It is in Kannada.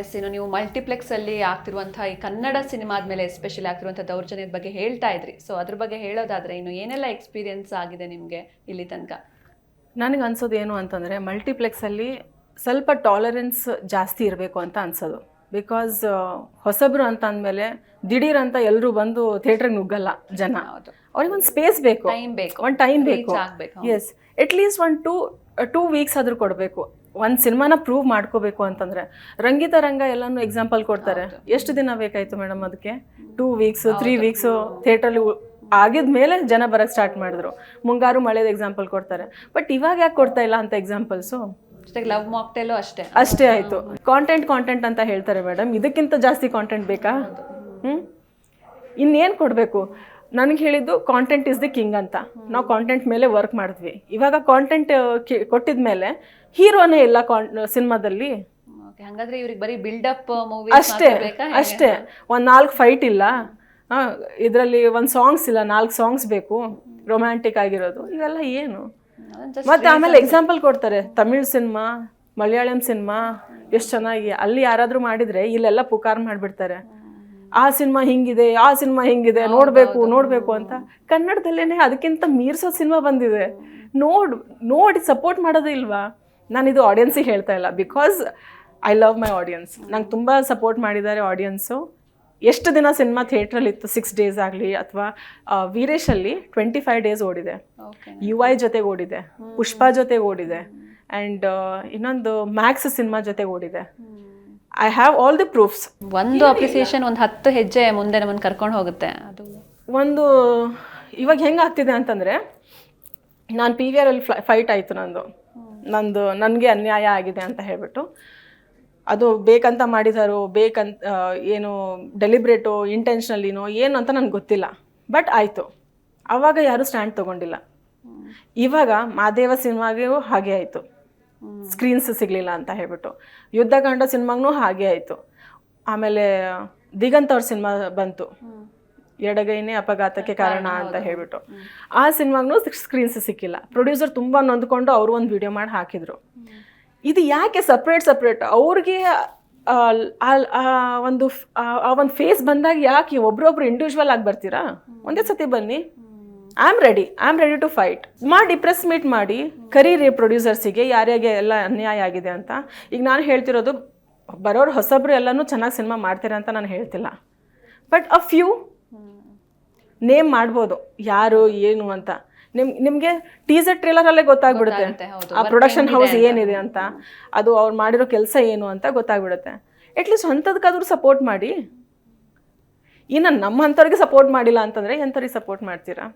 ಎಸ್ ಇನ್ನು ನೀವು ಮಲ್ಟಿಪ್ಲೆಕ್ಸ್ ಅಲ್ಲಿ ಆಗ್ತಿರುವಂತಹ ಈ ಕನ್ನಡ ಸಿನಿಮಾದ ಮೇಲೆ ಎಸ್ಪೆಷಲಿ ಆಗ್ತಿರುವಂತಹ ದೌರ್ಜನ್ಯದ ಬಗ್ಗೆ ಹೇಳ್ತಾ ಇದ್ರಿ. ಸೊ ಅದ್ರ ಬಗ್ಗೆ ಹೇಳೋದಾದ್ರೆ ಇನ್ನು ಏನೆಲ್ಲ ಎಕ್ಸ್ಪೀರಿಯನ್ಸ್ ಆಗಿದೆ ನಿಮ್ಗೆ ಇಲ್ಲಿ ತನಕ? ನನಗೆ ಅನ್ಸೋದು ಏನು ಅಂತಂದ್ರೆ ಮಲ್ಟಿಪ್ಲೆಕ್ಸ್ ಅಲ್ಲಿ ಸ್ವಲ್ಪ ಟಾಲರೆನ್ಸ್ ಜಾಸ್ತಿ ಇರಬೇಕು ಅಂತ ಅನ್ಸೋದು. ಬಿಕಾಸ್ ಹೊಸಬ್ರು ಅಂತ ಅಂದಮೇಲೆ ದಿಢೀರ್ ಅಂತ ಎಲ್ಲರೂ ಬಂದು ಥಿಯೇಟ್ರಿಗೆ ನುಗ್ಗಲ್ಲ ಜನ. ಅವ್ರಿಗೊಂದು ಅವ್ರಿಗೆ ಒಂದು ಸ್ಪೇಸ್ ಬೇಕು. ಟೈಮ್ ಬೇಕು. ಒಂದು ಟೈಮ್ ಬೇಕು. ಎಸ್ ಆಗ್ಬೇಕು. ಎಸ್ ಅಟ್ಲೀಸ್ಟ್ ಒಂದು ಟೂ ಟೂ ವೀಕ್ಸ್ ಆದರೂ ಕೊಡಬೇಕು. ಒಂದು ಸಿನಿಮಾನ ಪ್ರೂವ್ ಮಾಡ್ಕೋಬೇಕು ಅಂತಂದರೆ. ರಂಗಿತ ರಂಗ ಎಲ್ಲಾನು ಎಕ್ಸಾಂಪಲ್ ಕೊಡ್ತಾರೆ. ಎಷ್ಟು ದಿನ ಬೇಕಾಯಿತು ಮೇಡಮ್ ಅದಕ್ಕೆ ಟೂ ವೀಕ್ಸು ತ್ರೀ ವೀಕ್ಸು ಥಿಯೇಟ್ರಲ್ಲಿ ಆಗಿದ ಮೇಲೆ ಜನ ಬರೋಕ್ಕೆ ಸ್ಟಾರ್ಟ್ ಮಾಡಿದ್ರು. ಮುಂಗಾರು ಮಳೆದ ಎಕ್ಸಾಂಪಲ್ ಕೊಡ್ತಾರೆ. ಬಟ್ ಇವಾಗ ಯಾಕೆ ಕೊಡ್ತಾ ಇಲ್ಲ ಅಂತ ಎಕ್ಸಾಂಪಲ್ಸು ಲವ್ ಮಾಕ್ಟೇಲು ಅಷ್ಟೇ. ಅಷ್ಟೇ ಆಯಿತು. ಕಾಂಟೆಂಟ್ ಕಾಂಟೆಂಟ್ ಅಂತ ಹೇಳ್ತಾರೆ ಮೇಡಮ್. ಇದಕ್ಕಿಂತ ಜಾಸ್ತಿ ಕಾಂಟೆಂಟ್ ಬೇಕಾ? ಹ್ಞೂ ಇನ್ನೇನು ಕೊಡಬೇಕು? ನನಗೆ ಹೇಳಿದ್ದು ಕಾಂಟೆಂಟ್ ಇಸ್ ದಿ ಕಿಂಗ್ ಅಂತ. ನಾವು ಕಾಂಟೆಂಟ್ ಮೇಲೆ ವರ್ಕ್ ಮಾಡಿದ್ವಿ. ಇವಾಗ ಕಾಂಟೆಂಟ್ ಕೊಟ್ಟಿದ ಮೇಲೆ ಹೀರೋನೇ ಇಲ್ಲ ಕಾನ್ ಸಿನಿಮಾದಲ್ಲಿ ಹಂಗಾದ್ರೆ ಇವ್ರಿಗೆ ಬರೀ ಬಿಲ್ಡಪ್ ಮೂವಿ ಅಷ್ಟೇ ಅಷ್ಟೇ. ಒಂದು ನಾಲ್ಕು ಫೈಟ್ ಇಲ್ಲ. ಇದರಲ್ಲಿ ಒಂದು ಸಾಂಗ್ಸ್ ಇಲ್ಲ ನಾಲ್ಕು ಸಾಂಗ್ಸ್ ಬೇಕು. ರೊಮ್ಯಾಂಟಿಕ್ ಆಗಿರೋದು. ಇವೆಲ್ಲ ಏನು? ಮತ್ತೆ ಆಮೇಲೆ ಎಕ್ಸಾಂಪಲ್ ಕೊಡ್ತಾರೆ. ತಮಿಳ್ ಸಿನಿಮಾ ಮಲಯಾಳಂ ಸಿನಿಮಾ ಎಷ್ಟು ಚೆನ್ನಾಗಿ. ಅಲ್ಲಿ ಯಾರಾದರೂ ಮಾಡಿದರೆ ಇಲ್ಲೆಲ್ಲ ಪುಕಾರ್ ಮಾಡಿಬಿಡ್ತಾರೆ. ಆ ಸಿನಿಮಾ ಹಿಂಗಿದೆ ಆ ಸಿನಿಮಾ ಹಿಂಗಿದೆ ನೋಡಬೇಕು ನೋಡಬೇಕು ಅಂತ. ಕನ್ನಡದಲ್ಲೇ ಅದಕ್ಕಿಂತ ಮೀರ್ಸೋ ಸಿನಿಮಾ ಬಂದಿದೆ. ನೋಡ್ ನೋಡಿ ಸಪೋರ್ಟ್ ಮಾಡೋದೇ ಇಲ್ವಾ? ನಾನು ಇದು ಆಡಿಯನ್ಸಿಗೆ ಹೇಳ್ತಾ ಇಲ್ಲ. Because I love my audience ನಂಗೆ ತುಂಬ ಸಪೋರ್ಟ್ ಮಾಡಿದ್ದಾರೆ ಆಡಿಯನ್ಸು ಎಷ್ಟು ದಿನ ಸಿನಿಮಾ ಥಿಯೇಟ್ರಲ್ಲಿ ಇತ್ತು? ಸಿಕ್ಸ್ ಡೇಸ್ ಆಗಲಿ ಅಥವಾ ವೀರೇಶಲ್ಲಿ ಟ್ವೆಂಟಿ ಫೈವ್ ಡೇಸ್ ಓಡಿದೆ. ಯು ಐ ಜೊತೆಗೆ ಓಡಿದೆ. ಪುಷ್ಪ ಜೊತೆಗೆ ಓಡಿದೆ. ಆ್ಯಂಡ್ ಇನ್ನೊಂದು ಮ್ಯಾಕ್ಸ್ ಸಿನಿಮಾ ಜೊತೆಗೆ ಓಡಿದೆ. I have all the proofs ಒಂದು ಅಪ್ರಿಸಿಯೇಷನ್ ಒಂದು ಹತ್ತು ಹೆಜ್ಜೆ ಮುಂದೆ ನಮ್ಮನ್ನು ಕರ್ಕೊಂಡು ಹೋಗುತ್ತೆ. ಅದು ಒಂದು ಇವಾಗ ಹೆಂಗೆ ಆಗ್ತಿದೆ ಅಂತಂದರೆ ನಾನು ಪಿ ವಿ ಆರಲ್ಲಿ ಫ್ಲೈ ಫೈಟ್ ಆಯಿತು ನಂದು. ನಂದು ನನಗೆ ಅನ್ಯಾಯ ಆಗಿದೆ ಅಂತ ಹೇಳ್ಬಿಟ್ಟು. ಅದು ಬೇಕಂತ ಮಾಡಿದಾರೋ ಬೇಕಂತ ಏನು ಡೆಲಿಬ್ರೇಟು ಇಂಟೆನ್ಷನಲಿನೋ ಏನು ಅಂತ ನನಗೆ ಗೊತ್ತಿಲ್ಲ. ಬಟ್ ಆಯಿತು. ಆವಾಗ ಯಾರೂ ಸ್ಟ್ಯಾಂಡ್ ತೊಗೊಂಡಿಲ್ಲ. ಇವಾಗ ಮಾದೇವ ಸಿನಿಮಾಗೂ ಹಾಗೆ ಆಯಿತು. ಸ್ಕ್ರೀನ್ಸ್ ಸಿಗಲಿಲ್ಲ ಅಂತ ಹೇಳ್ಬಿಟ್ಟು. ಯುದ್ಧಕಾಂಡ ಸಿನಿಮಾಗೂ ಹಾಗೆ ಆಯಿತು. ಆಮೇಲೆ ದಿಗಂತ್ ಅವ್ರ ಸಿನಿಮಾ ಬಂತು. ಎಡಗೈನೇ ಅಪಘಾತಕ್ಕೆ ಕಾರಣ ಅಂತ ಹೇಳ್ಬಿಟ್ಟು. ಆ ಸಿನಿಮಾಗೂ ಸ್ಕ್ರೀನ್ಸ್ ಸಿಕ್ಕಿಲ್ಲ. ಪ್ರೊಡ್ಯೂಸರ್ ತುಂಬ ನೊಂದ್ಕೊಂಡು ಅವರು ಒಂದು ವಿಡಿಯೋ ಮಾಡಿ ಹಾಕಿದ್ರು. ಇದು ಯಾಕೆ ಸಪ್ರೇಟ್ ಸಪ್ರೇಟ್? ಅವ್ರಿಗೆ ಆ, ಒಂದು ಆ- ಆ ಒಂದು ಫೇಸ್ ಬಂದಾಗ ಯಾಕೆ ಒಬ್ರೊಬ್ರು ಇಂಡಿವಿಜುವಲ್ ಆಗಿ ಬರ್ತೀರಾ? ಒಂದೇ ಸತಿ ಬನ್ನಿ. I am ready I am ready to fight ಮಾಡಿ ಪ್ರೆಸ್ ಮೀಟ್ ಮಾಡಿ ಕರೀರಿ ಪ್ರೊಡ್ಯೂಸರ್ಸಿಗೆ ಯಾರ್ಯಾಗೆ ಎಲ್ಲ ಅನ್ಯಾಯ ಆಗಿದೆ ಅಂತ. ಈಗ ನಾನು ಹೇಳ್ತಿರೋದು ಬರೋರು ಹೊಸಬ್ರು ಎಲ್ಲನೂ ಚೆನ್ನಾಗಿ ಸಿನಿಮಾ ಮಾಡ್ತೀರಾ ಅಂತ ನಾನು ಹೇಳ್ತಿಲ್ಲ. ಬಟ್ ಅ ಫ್ಯೂ ನೇಮ್ ಮಾಡ್ಬೋದು. ಯಾರು ಏನು ಅಂತ. ನಿಮ್ ನಿಮಗೆ ಟೀಸರ್ ಟ್ರೇಲರಲ್ಲೇ ಗೊತ್ತಾಗ್ಬಿಡುತ್ತೆ. ಗೊತ್ತಾಗುತ್ತೆ, ಆ ಪ್ರೊಡಕ್ಷನ್ ಹೌಸ್ ಏನಿದೆ ಅಂತ. ಅದು ಅವ್ರು ಮಾಡಿರೋ ಕೆಲಸ ಏನು ಅಂತ ಗೊತ್ತಾಗ್ಬಿಡುತ್ತೆ. ಅಟ್ಲೀಸ್ಟ್ ಅಂಥದಕ್ಕಾದ್ರೂ ಸಪೋರ್ಟ್ ಮಾಡಿ. ಇನ್ನು ನಮ್ಮ ಅಂಥವ್ರಿಗೆ ಸಪೋರ್ಟ್ ಮಾಡಿಲ್ಲ ಅಂತಂದರೆ ಎಂಥವ್ರಿಗೆ ಸಪೋರ್ಟ್ ಮಾಡ್ತೀರಾ?